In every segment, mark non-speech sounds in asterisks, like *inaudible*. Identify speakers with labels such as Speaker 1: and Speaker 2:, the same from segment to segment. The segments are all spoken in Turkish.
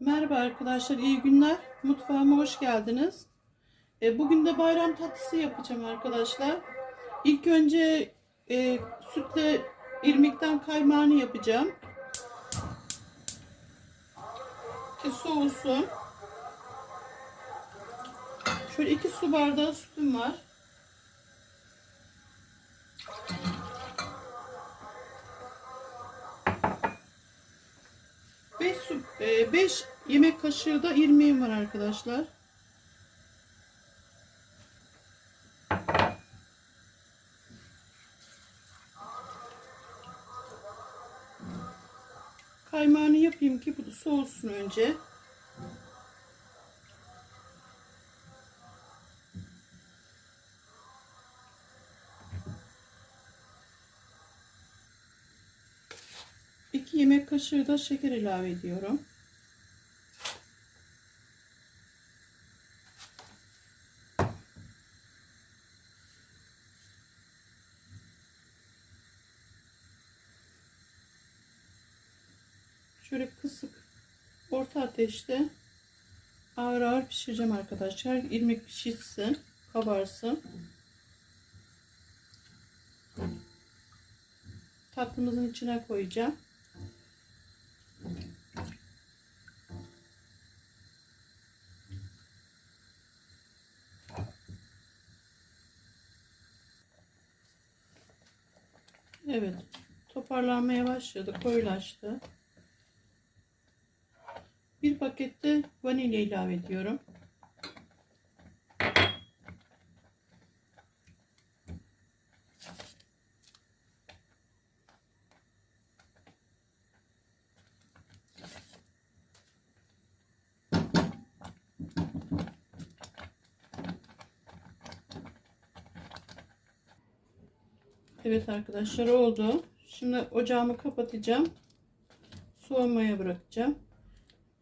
Speaker 1: Merhaba arkadaşlar, iyi günler. Mutfağıma hoş geldiniz. E, bugün de bayram tatlısı yapacağım arkadaşlar. İlk önce e, sütle irmikten kaymağını yapacağım. Ki soğusun. Şöyle iki su bardağı sütüm var. Beş, su, e, beş yemek kaşığı da irmiğim var arkadaşlar. Kaymağını yapayım ki bu soğusun önce. İki yemek kaşığı da şeker ilave ediyorum. Şöyle kısık orta ateşte ağır ağır pişireceğim arkadaşlar. İrmik pişirsin, kabarsın. Tatlımızın içine koyacağım. Evet. Toparlanmaya başladı. Koyulaştı. Bir pakette vanilya ilave ediyorum. Evet arkadaşlar oldu. Şimdi ocağımı kapatacağım. Soğumaya bırakacağım.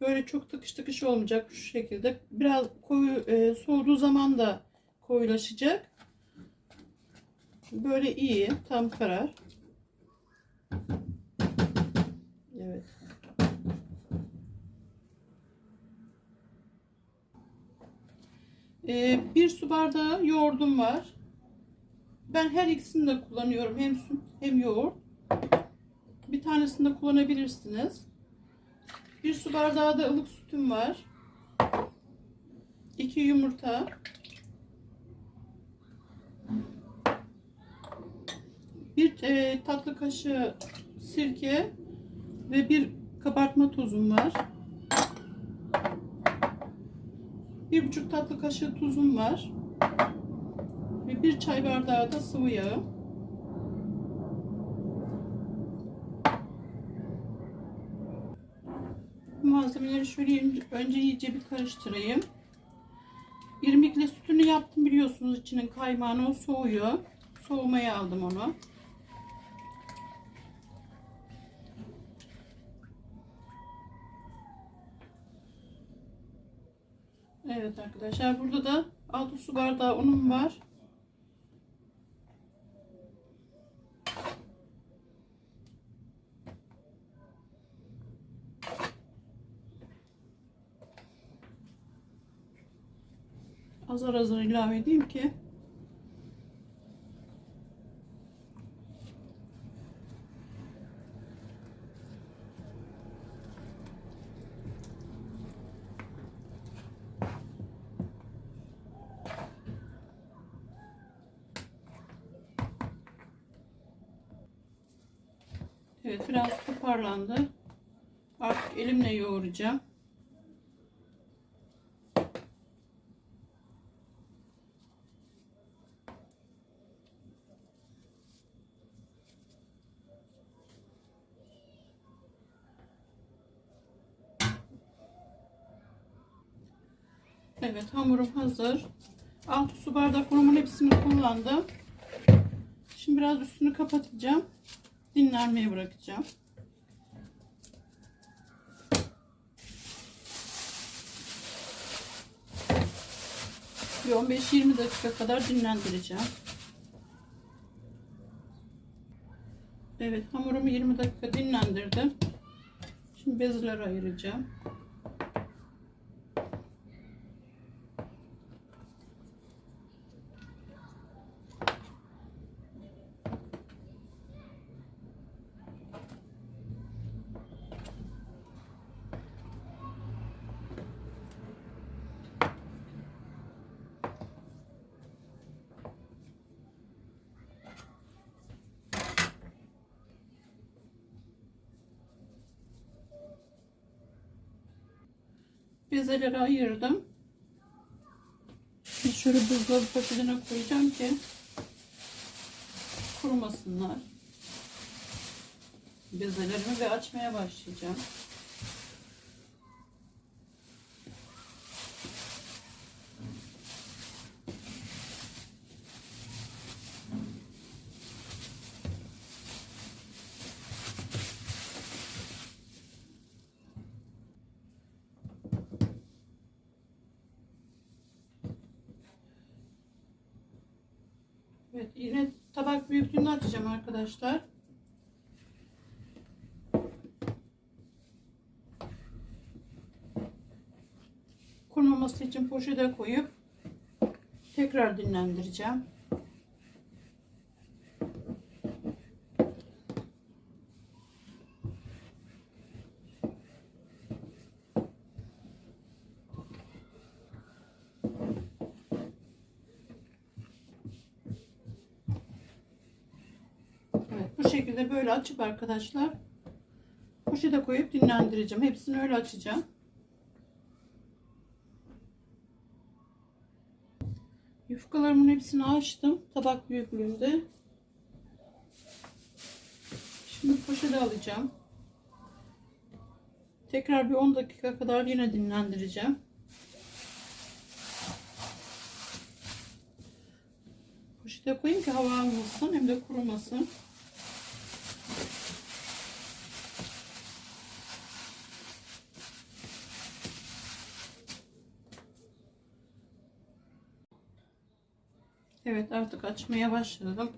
Speaker 1: Böyle çok tıkış tıkış olmayacak şu şekilde. Biraz koyu e, soğuduğu zaman da koyulaşacak. Böyle iyi, tam karar. Evet. E, bir su bardağı yoğurdum var. Ben her ikisini de kullanıyorum. Hem süt hem yoğurt. Bir tanesini de kullanabilirsiniz. Bir su bardağı da ılık sütüm var. 2 yumurta. Bir e, tatlı kaşığı sirke ve bir kabartma tozum var. Bir buçuk tatlı kaşığı tuzum var. Bir çay bardağı da sıvı yağ. Malzemeleri şöyle önce iyice bir karıştırayım. İrmikle sütünü yaptım biliyorsunuz içinin kaymağını o soğuyor. Soğumaya aldım onu. Evet arkadaşlar burada da 6 su bardağı unum var. Azar azar ilave edeyim ki Evet biraz toparlandı. Artık elimle yoğuracağım. Evet hamurum hazır. 6 su bardak unumun hepsini kullandım. Şimdi biraz üstünü kapatacağım. Dinlenmeye bırakacağım. Bir 15-20 dakika kadar dinlendireceğim. Evet hamurumu 20 dakika dinlendirdim. Şimdi bezleri ayıracağım. Bezeleri ayırdım. Şöyle buzdolabı poşetine koyacağım ki kurumasınlar. Bezelerimi ve açmaya başlayacağım. Evet yine tabak büyüklüğünü açacağım arkadaşlar. Kurumaması için poşete koyup tekrar dinlendireceğim. Bu şekilde böyle açıp arkadaşlar poşete koyup dinlendireceğim. Hepsini öyle açacağım. Yufkalarımın hepsini açtım. Tabak büyüklüğünde. Şimdi poşete alacağım. Tekrar bir 10 dakika kadar yine dinlendireceğim. Poşete koyayım ki hava almasın hem de kurumasın. Evet artık açmaya başladım.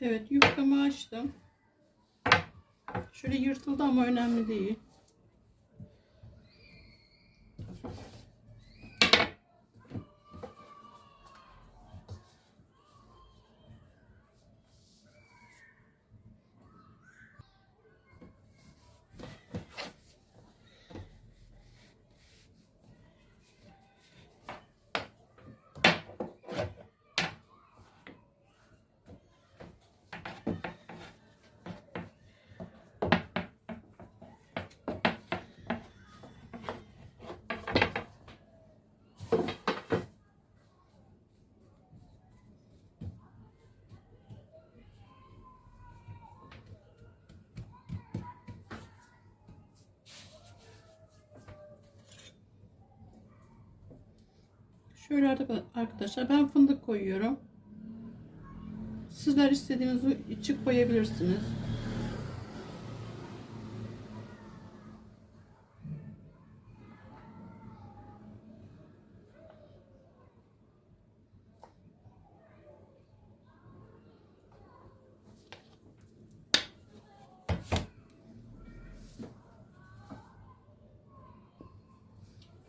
Speaker 1: Evet yufkamı açtım. Şöyle yırtıldı ama önemli değil. Şöyle arkadaşlar ben fındık koyuyorum. Sizler istediğiniz içi koyabilirsiniz.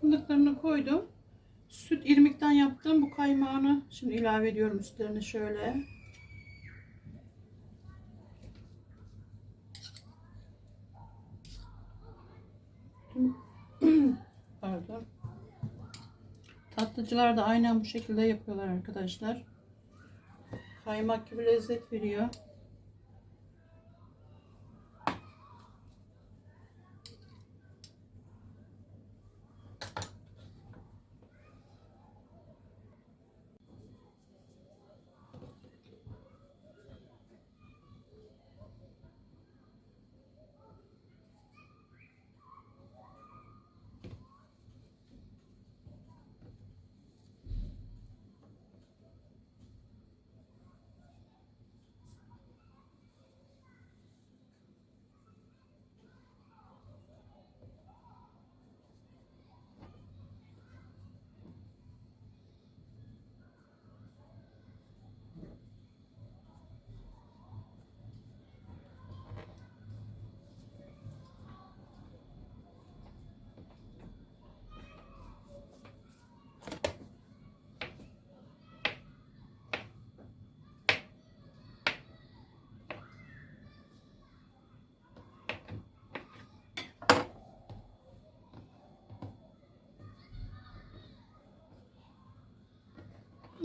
Speaker 1: Fındıklarını koydum. Süt irmikten yaptığım bu kaymağını şimdi ilave ediyorum üstlerine şöyle. *clears throat* Pardon. Tatlıcılar da aynen bu şekilde yapıyorlar arkadaşlar. Kaymak gibi lezzet veriyor.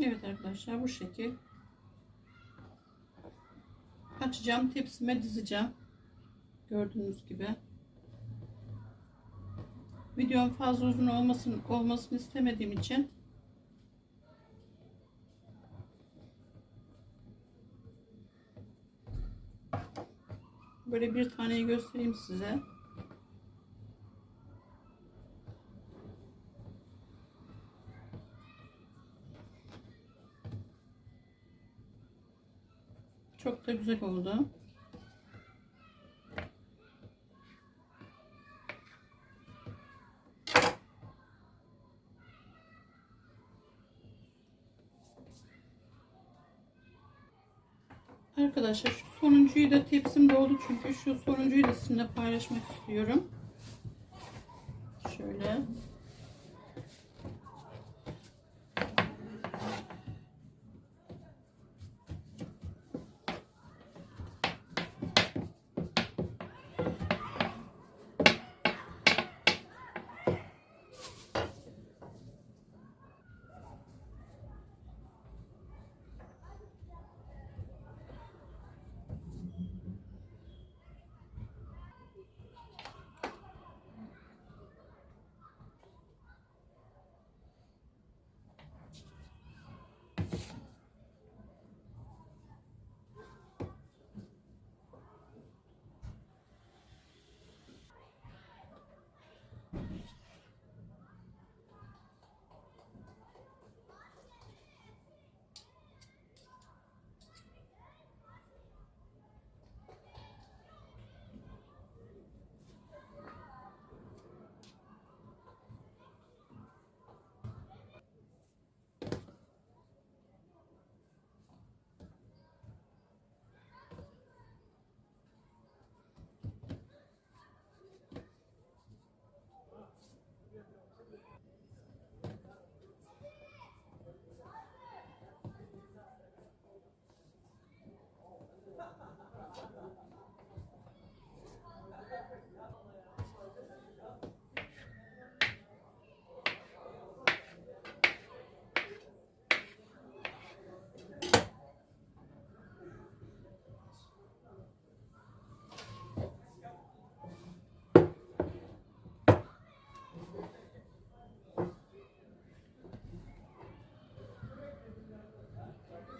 Speaker 1: Evet arkadaşlar bu şekil. Açacağım tepsime dizeceğim. Gördüğünüz gibi. Videom fazla uzun olmasın olmasını istemediğim için böyle bir taneyi göstereyim size. Çok da güzel oldu. Arkadaşlar şu sonuncuyu da tepsim doldu çünkü şu sonuncuyu da sizinle paylaşmak istiyorum. Şöyle.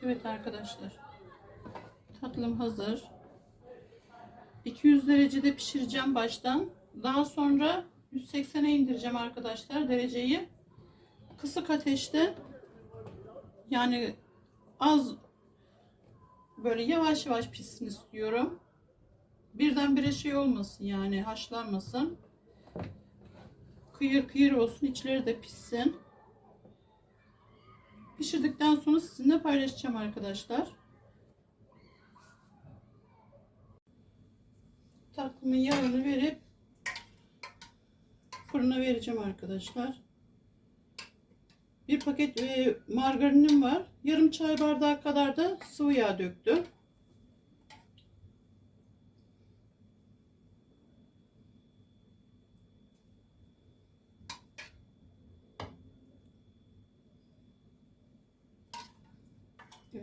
Speaker 1: Evet arkadaşlar. Tatlım hazır. 200 derecede pişireceğim baştan. Daha sonra 180'e indireceğim arkadaşlar dereceyi. Kısık ateşte Yani az böyle yavaş yavaş pişsin istiyorum. Birdenbire şey olmasın yani haşlanmasın. Kıyır kıyır olsun içleri de pişsin. Pişirdikten sonra sizinle paylaşacağım arkadaşlar. Tatlımın yağını verip fırına vereceğim arkadaşlar. Bir paket e, margarinim var. Yarım çay bardağı kadar da sıvı yağ döktüm.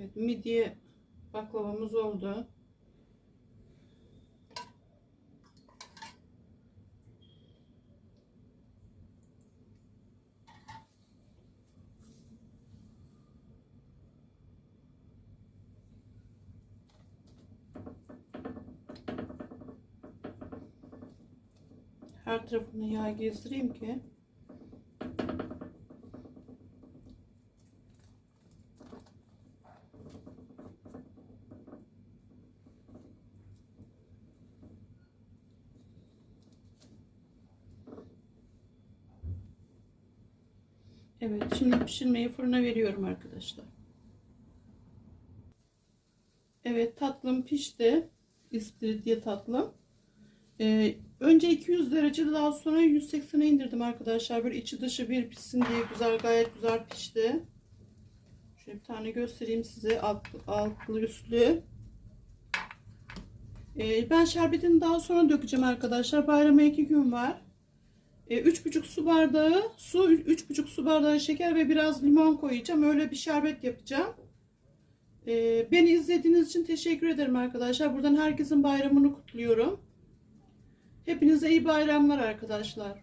Speaker 1: Evet, midye baklavamız oldu. Her tarafını yağ gezdireyim ki Evet, şimdi pişirmeyi fırına veriyorum arkadaşlar. Evet, tatlım pişti. İstiridye tatlım. Ee, önce 200 derecede daha sonra 180'e indirdim arkadaşlar. Böyle içi dışı bir pişsin diye güzel gayet güzel pişti. Şöyle bir tane göstereyim size altlı, altlı üstlü. Ee, ben şerbetini daha sonra dökeceğim arkadaşlar. Bayrama 2 gün var. E, üç buçuk su bardağı su, üç buçuk su bardağı şeker ve biraz limon koyacağım. Öyle bir şerbet yapacağım. E, beni izlediğiniz için teşekkür ederim arkadaşlar. Buradan herkesin bayramını kutluyorum. Hepinize iyi bayramlar arkadaşlar.